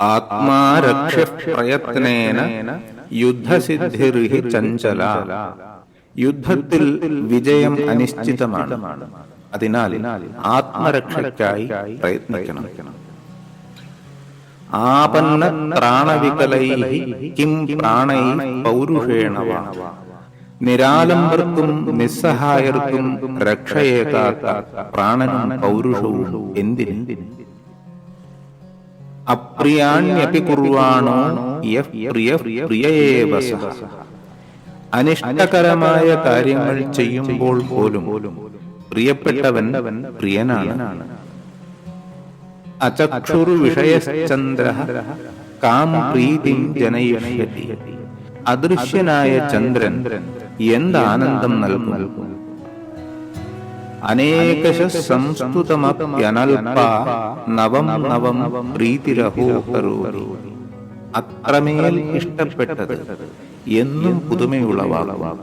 ആത്മാരക്ഷപ്രയത്നേന യുദ്ധസിദ്ധിർഹി ചഞ്ചല. യുദ്ധത്തിൽ വിജയം അനിശ്ചിതമാണ്. അതിനാൽ ആത്മരക്ഷയ്ക്കായി പ്രയത്നിക്കണം. ആപന്ന ത്രാണവികലൈ കിം പ്രാണൈ പൗരുഷേണവ. നിരാലംബർക്കും നിസ്സഹായർക്കും രക്ഷയേകാത്ത പ്രാണനും പൗരുഷവും എന്തിന്? അപ്രിയാണ്യപി കുർവാണോ? പ്രിയ അനിഷ്ടകരമായ കാര്യങ്ങൾ ചെയ്യുമ്പോൾ പോലും പ്രിയപ്പെട്ടവൻ പ്രിയനാണ്. അചക്ഷുർ വിഷയശ്ചന്ദ്ര കാം പ്രീതിം അദൃശ്യനായ ചന്ദ്രൻ എന്താനന്ദം നൽകും? അനേകശ സംസ്തുതമപ്യനൽപ നവം നവം പ്രീതിരഹോ കരോതി അത്രമേൽ ഇഷ്ടപ്പെട്ടത് എന്നും പുതുമയുളവാകും